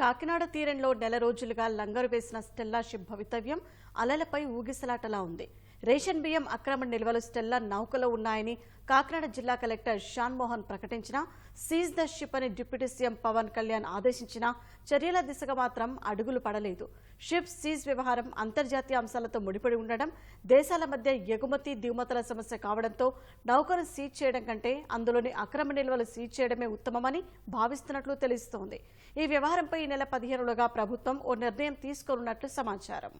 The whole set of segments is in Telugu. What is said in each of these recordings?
కాకినాడ తీరంలో నెల రోజులుగా లంగరు వేసిన స్టెల్లాషిప్ భవితవ్యం అలలపై ఊగిసలాటలా ఉంది. రేషన్ బియ్యం అక్రమ నిల్వలు స్టెల్లా నౌకలో ఉన్నాయని కాకినాడ జిల్లా కలెక్టర్ షాన్ మోహన్ ప్రకటించిన సీజ్ ద షిప్ అని డిప్యూటీ సీఎం పవన్ కళ్యాణ్ ఆదేశించిన చర్యల దిశగా మాత్రం అడుగులు పడలేదు. షిప్ సీజ్ వ్యవహారం అంతర్జాతీయ అంశాలతో ముడిపడి ఉండడం దేశాల మధ్య ఎగుమతి దిగుమతుల సమస్య కావడంతో నౌకను సీజ్ చేయడం కంటే అందులోని అక్రమ నిల్వలు సీజ్ చేయడమే ఉత్తమమని భావిస్తున్నట్లు తెలుస్తోంది. ఈ వ్యవహారంపై ఈ నెల పదిహేనులుగా ప్రభుత్వం ఓ నిర్ణయం తీసుకోనున్నట్లు సమాచారం.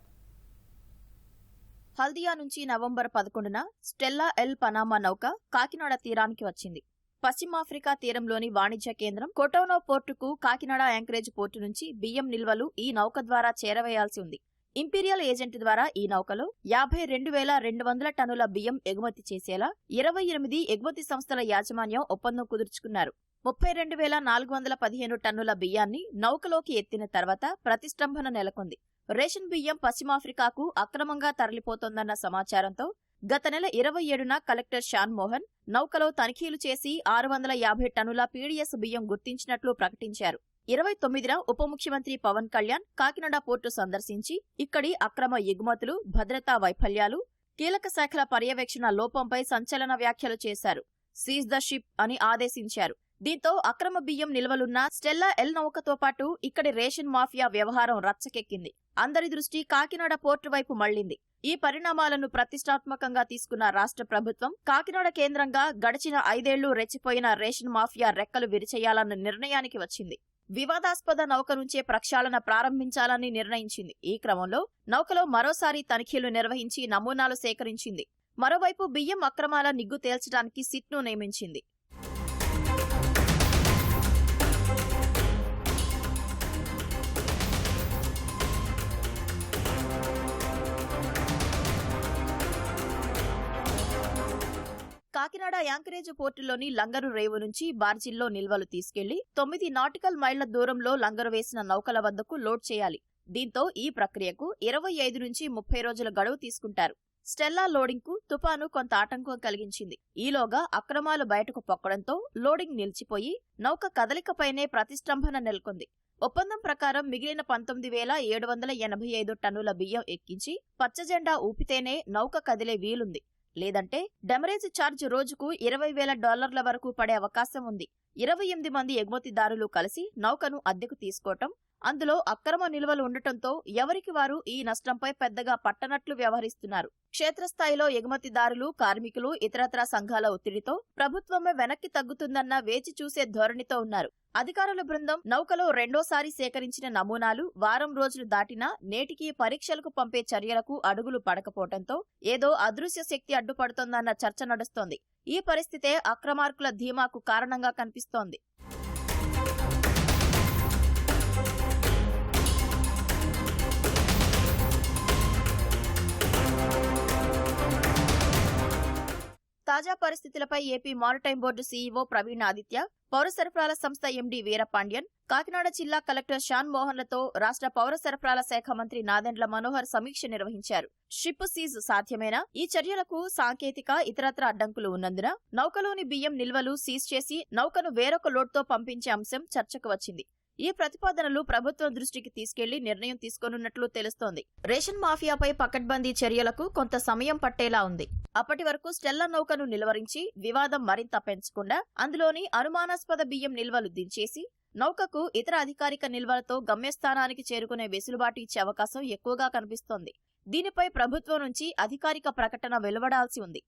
హల్దియా నుంచి నవంబర్ పదకొండున స్టెల్లా ఎల్ పనామా నౌక కాకినాడ తీరానికి వచ్చింది. పశ్చిమాఫ్రికా తీరంలోని వాణిజ్య కేంద్రం కొటోనో పోర్టుకు కాకినాడ యాంకరేజ్ పోర్టు నుంచి బియ్యం నిల్వలు ఈ నౌక ద్వారా చేరవేయాల్సి ఉంది. ఇంపీరియల్ ఏజెంట్ ద్వారా ఈ నౌకలో యాభై రెండు వేల రెండు వందల టన్నుల బియ్యం ఎగుమతి చేసేలా ఇరవై ఎనిమిది ఎగుమతి సంస్థల యాజమాన్యం ఒప్పందం కుదుర్చుకున్నారు. ముప్పై రెండు వేల నాలుగు వందల పదిహేను టన్నుల బియ్యాన్ని నౌకలోకి ఎత్తిన తర్వాత ప్రతిష్టంభన నెలకొంది. రేషన్ బియ్యం పశ్చిమాఫ్రికాకు అక్రమంగా తరలిపోతోందన్న సమాచారంతో గత నెల ఇరవై ఏడున కలెక్టర్ షాన్ మోహన్ నౌకలో తనిఖీలు చేసి ఆరు వందల యాభై టన్నుల పీడీఎస్ బియ్యం గుర్తించినట్లు ప్రకటించారు. ఇరవై తొమ్మిదిన ఉప ముఖ్యమంత్రి పవన్ కళ్యాణ్ కాకినాడ పోర్టు సందర్శించి ఇక్కడి అక్రమ ఎగుమతులు భద్రతా వైఫల్యాలు కీలక శాఖల పర్యవేక్షణ లోపంపై సంచలన వ్యాఖ్యలు చేశారు. సీజ్ ద షిప్ అని ఆదేశించారు. దీంతో అక్రమ బియ్యం నిల్వలున్న స్టెల్లా ఎల్ నౌకతో పాటు ఇక్కడి రేషన్ మాఫియా వ్యవహారం రచ్చకెక్కింది. అందరి దృష్టి కాకినాడ పోర్టు వైపు మళ్ళింది ఈ పరిణామాలను ప్రతిష్టాత్మకంగా తీసుకున్న రాష్ట్ర ప్రభుత్వం కాకినాడ కేంద్రంగా గడిచిన ఐదేళ్ళు రెచ్చిపోయిన రేషన్ మాఫియా రెక్కలు విరిచేయాలన్న నిర్ణయానికి వచ్చింది. వివాదాస్పద నౌక నుంచే ప్రక్షాళన ప్రారంభించాలని నిర్ణయించింది. ఈ క్రమంలో నౌకలో మరోసారి తనిఖీలు నిర్వహించి నమూనాలు సేకరించింది. మరోవైపు బియ్యం అక్రమాల నిగ్గు తేల్చడానికి సిట్ను నియమించింది. కాకినాడ యాంకరేజ్ పోర్టులోని లంగరు రేవు నుంచి బార్జిల్లో నిల్వలు తీసుకెళ్ళి తొమ్మిది నాటికల్ మైళ్ళ దూరంలో లంగరు వేసిన నౌకల వద్దకు లోడ్ చేయాలి. దీంతో ఈ ప్రక్రియకు ఇరవై ఐదు నుంచి ముప్పై రోజుల గడువు తీసుకుంటారు. స్టెల్లా లోడింగ్కు తుపాను కొంత ఆటంకం కలిగించింది. ఈలోగా అక్రమాలు బయటకు పొక్కడంతో లోడింగ్ నిలిచిపోయి నౌక కదలికపైనే ప్రతిష్టంభన నెలకొంది. ఒప్పందం ప్రకారం మిగిలిన పంతొమ్మిది వేల ఏడు వందల ఎనభై ఐదు టన్నుల బియ్యం ఎక్కించి పచ్చజెండా ఊపితేనే నౌక కదిలే వీలుంది. లేదంటే డెమరేజ్ ఛార్జ్ రోజుకు ఇరవై వేల డాలర్ల వరకు పడే అవకాశం ఉంది. ఇరవై ఎనిమిది మంది ఎగుమతిదారులు కలిసి నౌకను అద్దెకు తీసుకోవటం అందులో అక్రమ నిల్వలు ఉండటంతో ఎవరికి వారు ఈ నష్టంపై పెద్దగా పట్టనట్లు వ్యవహరిస్తున్నారు. క్షేత్రస్థాయిలో ఎగుమతిదారులు కార్మికులు ఇతరత్రా సంఘాల ఒత్తిడితో ప్రభుత్వమే వెనక్కి తగ్గుతుందన్న వేచి చూసే ధోరణితో ఉన్నారు. అధికారుల బృందం నౌకలో రెండోసారి సేకరించిన నమూనాలు వారం రోజులు దాటినా నేటికి పరీక్షలకు పంపే చర్యలకు అడుగులు పడకపోవడంతో ఏదో అదృశ్య శక్తి అడ్డుపడుతోందన్న చర్చ నడుస్తోంది. ఈ పరిస్థితే అక్రమార్కుల ధీమాకు కారణంగా కనిపిస్తోంది. తాజా పరిస్థితులపై AP maritime board CEO Praveen Aditya పౌర సరఫరాల సంస్థ ఎండీ వీరపాండ్యన్ కాకినాడ జిల్లా కలెక్టర్ షాన్ మోహన్లతో రాష్ట్ర పౌర సరఫరాల శాఖ మంత్రి నాదెండ్ల మనోహర్ సమీక్ష నిర్వహించారు. షిప్ సీజ్ సాధ్యమేనా? ఈ చర్యలకు సాంకేతిక ఇతరత్ర అడ్డంకులు ఉన్నందున నౌకలోని బియ్యం నిల్వలు సీజ్ చేసి నౌకను వేరొక లోడ్తో పంపించే అంశం చర్చకు వచ్చింది. ఈ ప్రతిపాదనలు ప్రభుత్వం దృష్టికి తీసుకెళ్ళి నిర్ణయం తీసుకోనున్నట్లు తెలుస్తోంది. రేషన్ మాఫియాపై పకడ్బందీ చర్యలకు కొంత సమయం పట్టేలా ఉంది. అప్పటి వరకు స్టెల్లా నౌకను నిలువరించి వివాదం మరింత పెంచకుండా అందులోని అనుమానాస్పద బియ్యం నిల్వలు దించేసి నౌకకు ఇతర అధికారిక నిల్వలతో గమ్యస్థానానికి చేరుకునే వెసులుబాటు ఇచ్చే అవకాశం ఎక్కువగా కనిపిస్తోంది. దీనిపై ప్రభుత్వం నుంచి అధికారిక ప్రకటన వెలువడాల్సి ఉంది.